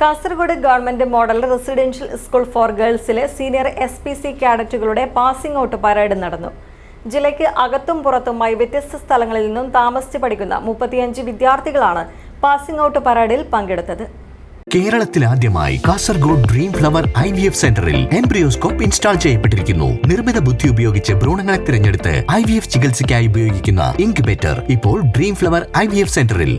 Kasaragod government model residential school for ഗേൾസിലെ senior S P C കാഡറ്റുകളുടെ passing out parade നടന്നു. ജില്ലയ്ക്ക് അകത്തും പുറത്തുമായി വ്യത്യസ്ത സ്ഥലങ്ങളിൽ നിന്നും താമസിച്ച് പഠിക്കുന്ന മുപ്പത്തിയഞ്ച് വിദ്യാർത്ഥികളാണ് പാസിംഗ് ഔട്ട് പരേഡിൽ പങ്കെടുത്തത്. കേരളത്തിൽ ആദ്യമായി Kasaragod dream flower I V F സെന്ററിൽ എംബ്രിയോസ്കോപ്പ് ഇൻസ്റ്റാൾ ചെയ്യപ്പെട്ടിരിക്കുന്നു. നിർമ്മിത ബുദ്ധി ഉപയോഗിച്ച് ഭ്രൂണങ്ങളെ തിരഞ്ഞെടുത്ത് ഐ വി എഫ് ചികിത്സയ്ക്കായി ഉപയോഗിക്കുന്ന ഇൻക്യുബേറ്റർ ഇപ്പോൾ Dream Flower I V F സെന്ററിൽ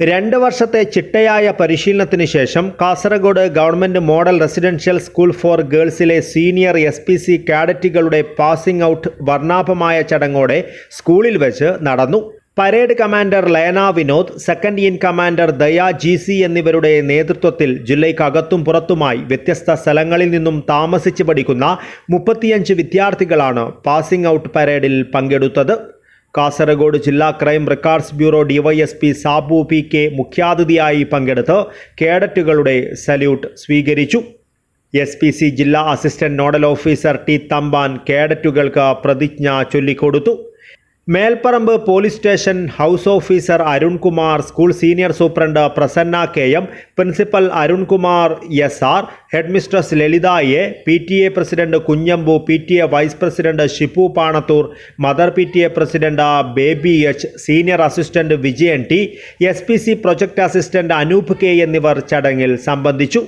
രണ്ട് വർഷത്തെ ചിട്ടയായ പരിശീലനത്തിന് ശേഷം Kasaragod government model residential school for ഗേൾസിലെ senior S P C കാഡറ്റുകളുടെ പാസിംഗ് ഔട്ട് വർണാഭമായ ചടങ്ങോടെ സ്കൂളിൽ വെച്ച് നടന്നു. Parade commander Layana Vinod second in commander Daya G C എന്നിവരുടെ നേതൃത്വത്തിൽ ജില്ലയ്ക്കകത്തും പുറത്തുമായി വ്യത്യസ്ത സ്ഥലങ്ങളിൽ നിന്നും താമസിച്ച് പഠിക്കുന്ന മുപ്പത്തിയഞ്ച് വിദ്യാർത്ഥികളാണ് പാസിംഗ് ഔട്ട് പരേഡിൽ പങ്കെടുത്തത്. കാസർഗോഡ് ജില്ലാ crime records bureau DYSP Sabu P K മുഖ്യാതിഥിയായി പങ്കെടുത്ത് കേഡറ്റുകളുടെ സല്യൂട്ട് സ്വീകരിച്ചു. എസ് പി സി ജില്ലാ assistant nodal officer T Thampan കേഡറ്റുകൾക്ക് പ്രതിജ്ഞ ചൊല്ലിക്കൊടുത്തു. Melparamba police station house officer Arunkumar school senior superintendent Prasanna K M principal Arunkumar S R headmistress Lalitha A P T A president Kunhambu P T A vice president Shippu Panathur mother P T A president Baby H senior assistant Vijayan T S P C project assistant Anoop K എന്നിവർ ചടങ്ങിൽ സംബന്ധിച്ചു.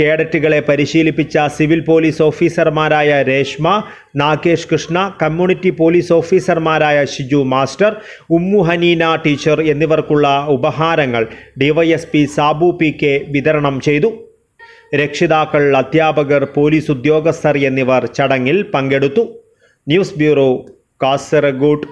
കേഡറ്റുകളെ പരിശീലിപ്പിച്ച civil police ഓഫീസർമാരായ Reshma Nagesh Krishna community police ഓഫീസർമാരായ Shiju master Ummu Haneena teacher എന്നിവർക്കുള്ള ഉപഹാരങ്ങൾ DYSP Sabu P K വിതരണം ചെയ്തു. രക്ഷിതാക്കൾ അധ്യാപകർ പോലീസ് ഉദ്യോഗസ്ഥർ എന്നിവർ ചടങ്ങിൽ പങ്കെടുത്തു. News bureau Kasaragod.